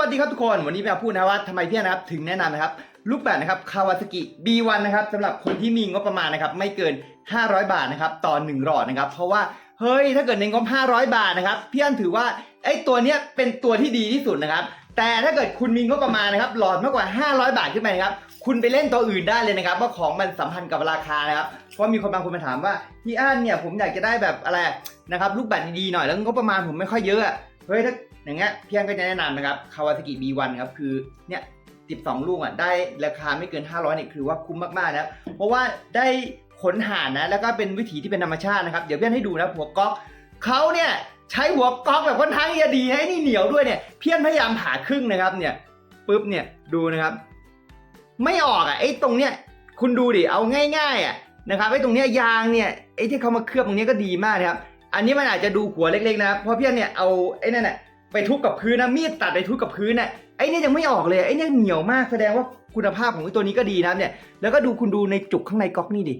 วัสดีครับทุกคนวันนี้มาพูดนะว่าทำไมพี่นะครับถึงแนะนำนะครับลูกแบตนะครับคาวาซากิ B1 นะครับสำหรับคนที่มีงบประมาณนะครับไม่เกิน 500 บาทนะครับต่อ1หลอดนะครับเพราะว่าเฮ้ยถ้าเกิดในงบ 500 บาทนะครับพี่อันถือว่าไอ้ตัวเนี้ยเป็นตัวที่ดีที่สุดนะครับแต่ถ้าเกิดคุณมีงบประมาณนะครับหลอดมากกว่า 500 บาทขึ้นไปนะครับคุณไปเล่นตัวอื่นได้เลยนะครับว่าของมันสัมพันธ์กับราคานะครับเพราะมีคนบางคนมาถามว่าพี่อันเนี่ยผมอยากจะได้แบบอะไรนะครับลูกแบตดีๆหน่อยแล้วงบประมาณผมไม่ค่อยเยอะเฮ้ยถ้า อย่างเงี้ยพี่อันก็จะแนะนำนะครับคาวาซากิ B1 ครับคือเนี่ย12 ลูกอะได้ราคาไม่เกิน 500เนี่ยคือว่าคุ้มมากๆนะเพราะว่าได้ขนห่านนะแล้วก็เป็นวิถีที่เป็นธรรมชาตินะครับ เดี๋ยวพี่อนให้ดูนะหัวก๊อกเขาเนี่ยใช้หัวก๊อกแบบค่อนข้างจะดีให้นี่เหนียวด้วยเนี่ยเพี่อนพยายามผ่าครึ่งนะครับเนี่ยปุ๊บเนี่ยดูนะครับ ไม่ออกอะไอ้ตรงเนี้ยคุณดูดิเอาง่ายๆอะนะครับไอ้ตรงเนี้ยยางเนี่ยไอ้ที่เขามาเคลือบตรงเนี้ยก็ดีมากนะครับอันนี้มันอาจจะดูหัวเล็กๆนะเพราะเพี่อนเนี่ยเอาไอ้นั่นน่ะ ไปทุบกับพื้นนะมีดตัดไปทุบกับพื้นน่ะไอ้เนี่ยยังไม่ออกเลยไอ้เนี่ยเหนียวมากแสดงว่าคุณภาพของไอ้ตัวนี้ก็ดีนะเนี่ยแล้วก็ดูคุณดูในจุกข้างในก๊อกนี่ดิ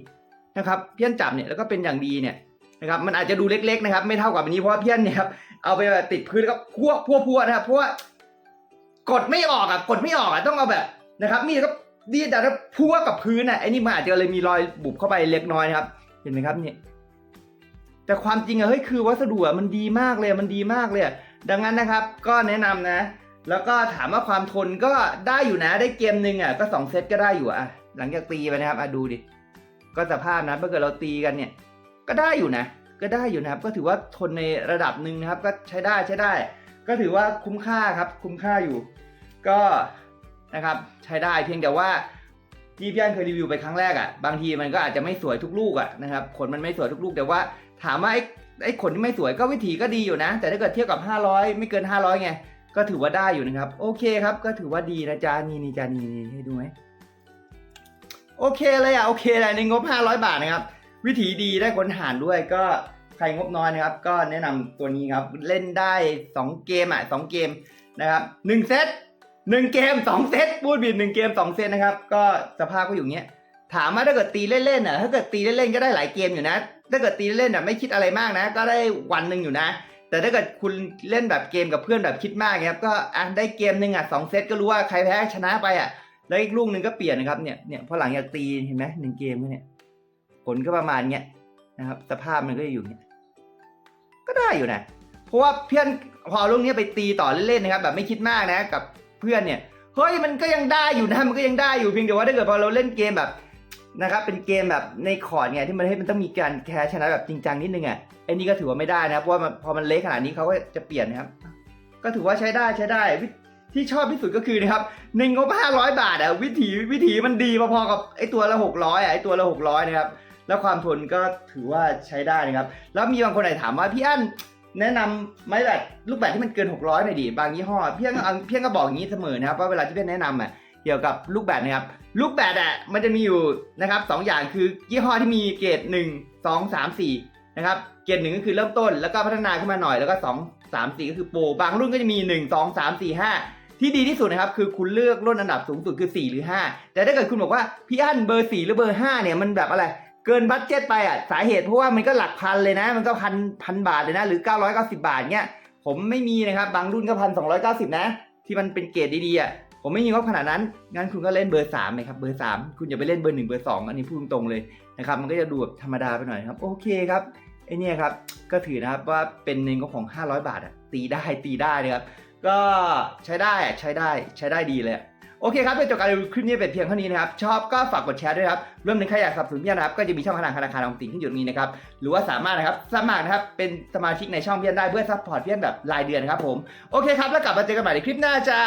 นะครับเพี้ยนจับเนี่ยแล้วก็เป็นอย่างดีเนี่ยนะครับมันอาจจะดูเล็กๆนะครับ ไม่เท่ากับอันนี้เพราะว่าเพี้ยนเนี่ยครับเอาไปแบบติดพื้นแล้วก็พัวพัวพัวนะครับเพราะว่ากดไม่ออกอะกดไม่ออกอะต้องเอาแบบนะครับมีดก็ดีแต่ถ้าพัวกับพื้นอะไอ้นี่มันอาจจะเลยมีรอยบุบเข้าไปเล็กน้อยนะครับ เห็นไหมครับเนี่ยแต่ความจริงอะเฮ้ยคือวัสดุอะมันดีมากเลยมันดีมากเลยอะ ดังนั้นนะครับก็แนะนำนะ แล้วก็ถามว่าความทนก็ได้อยู่นะได้เกมหนึ่งอะก็สองเซตก็ได้อยู่อะ หลังจากตีไปนะครับอะดูดิ ก็สภาพนะถ้าเกิดเราตีกันเนี่ย ก็ได้อยู่นะ ก็ได้อยู่นะครับ ก็ถือว่าทนในระดับหนึ่งนะครับ ก็ใช้ได้ใช้ได้ ก็ถือว่าคุ้มค่าครับ คุ้มค่าอยู่ ก็นะครับใช้ได้เพียงแต่ว่าที่พี่อันเคยรีวิวไปครั้งแรกอะบางทีมันก็อาจจะไม่สวยทุกลูกอะนะครับขนมันไม่สวยทุกลูกแต่ว่าถามว่า ไอ้ขนที่ไม่สวยก็วิถีก็ดีอยู่นะ แต่ถ้าเกิดเทียบกับ 500 ไม่เกิน 500ไงก็ถือว่าได้อยู่นะครับ โอเคครับ ก็ถือว่าดีนะจ๊ะนี่นี่จ๊ะนี่นี่ให้ดูไหมโอเคเลยอะโอเคเลยในงบ 500 บาทนะครับ วิถีดีได้คนหารด้วยก็ใครงบน้อยนะครับ ก็แนะนำตัวนี้ครับเล่นได้ 2 เกมอะ2เกมนะครับ1เซต1เกม 2 เซตพูดผิด1เกม 2 เซตนะครับ ก็สภาพก็อยู่เงี้ย ถามว่าถ้าเกิดตีเล่นๆอะถ้าเกิดตีเล่นๆก็ได้หลายเกมอยู่นะ ถ้าเกิดตีเล่นๆอะไม่คิดอะไรมากนะ ก็ได้วันหนึ่งอยู่นะ แต่ถ้าเกิดคุณเล่นแบบเกมกับเพื่อนแบบคิดมากครับก็อะได้เกมหนึ่งอะสองเซตก็รู้ว่าใครแพ้ชนะไปอะแล้วอีกลูกหนึ่งก็เปลี่ยนนะครับเนี่ยเนี่ยพอหลังจากตีเห็นไหมหนึ่งเกมเนี่ยผลก็ประมาณเนี้ยนะครับสภาพมันก็จะอยู่เนี้ยก็ได้อยู่นะเพราะว่าเพื่อนพอลูกนี้ไปตีต่อเล่นๆนะครับ แบบไม่คิดมากนะกับเพื่อนเนี่ยเฮ้ยมันก็ยังได้อยู่นะมันก็ยังได้อยู่เพียงแต่ว่าถ้าเกิดพอเราเล่นเกมแบบ นะครับเป็นเกมแบบในคอร์ดไงที่มันให้มันต้องมีการแคร์ชนะแบบจริงจังนิดนึงอะไอ้นี่ก็ถือว่าไม่ได้นะเพราะว่าพอมันเละขนาดนี้เขาก็จะเปลี่ยนนะครับ ก็ถือว่าใช้ได้ใช้ได้ที่ชอบที่สุดก็คือนะครับในงบ500บาทอะวิถีวิถีมันดีพอๆกับไอ้ตัวละ600อะไอ้ตัวละ600นะครับแล้วความทนก็ถือว่าใช้ได้นะครับ แล้วมีบางคนไหนถามว่าพี่อั้นแนะนำไม้แบตลูกแบตที่มันเกิน 600หน่อยดิบางยี่ห้อเพี่อั้นก็เพี่อั้นก็บอกอย่างนี้เสมอนะครับว่าเวลาที่พี่แนะนำอะเกี่ยวกับลูกแบตนะครับ ลูกแบดอะมันจะมีอยู่นะครับสองอย่างคือยี่ห้อที่มีเกรดหนึ่งสองสามสี่นะครับเกรดหนึ่งก็คือเริ่มต้นแล้วก็พัฒนาขึ้นมาหน่อยแล้วก็สองสามสี่ก็คือโปรบางรุ่นก็จะมีหนึ่งสองสามสี่ห้าที่ดีที่สุดนะครับคือคุณเลือกรุ่นอันดับสูงสุดคือ 4 หรือ 5 แต่ถ้าเกิดคุณบอกว่าพี่อั้นเบอร์ 4 หรือเบอร์ 5 เนี่ยมันแบบอะไรเกินบัตเจ็ตไปอะสาเหตุเพราะว่ามันก็หลักพันเลยนะ มันก็พันพันบาทเลยนะหรือ 990 บาทเนี่ยผมไม่มีนะครับบางรุ่นก็พันสองร้อยเก้าสิบนะที่มันเป็นเกรดดีๆอะ ผมไม่มีงบขนาดนั้นงั้นคุณก็เล่นเบอร์สามเลยครับเบอร์สามคุณอย่าไปเล่นเบอร์หนึ่งเบอร์สองอันนี้พูดตรงๆเลยนะครับมันก็จะดูแบบธรรมดาไปหน่อยครับโอเคครับไอเนี่ยครับก็ถือนะครับว่าเป็นในงบของ 500 บาทอะตีได้ตีได้นะครับก็ใช้ได้ใช้ได้ใช้ได้ดีเลยโอเคครับเป็นจบการรีวิวคลิปนี้เป็นเพียงเท่านี้นะครับ ชอบก็ฝากกดแชร์ด้วยครับรวมถึงใครอยากสนับสนุนพี่นะครับ ก็จะมีช่องทางธนาคารออมสินที่อยู่ตรงนี้นะครับ หรือว่าสามารถนะครับสมัครนะครับ เป็นสมาชิกในช่องเพียนได้เพื่อซัพพอร์ตพียนแบบรายเดือนครับผม โอเคครับ แล้วกลับมาเจอกันใหม่ในคลิปหน้าจ้า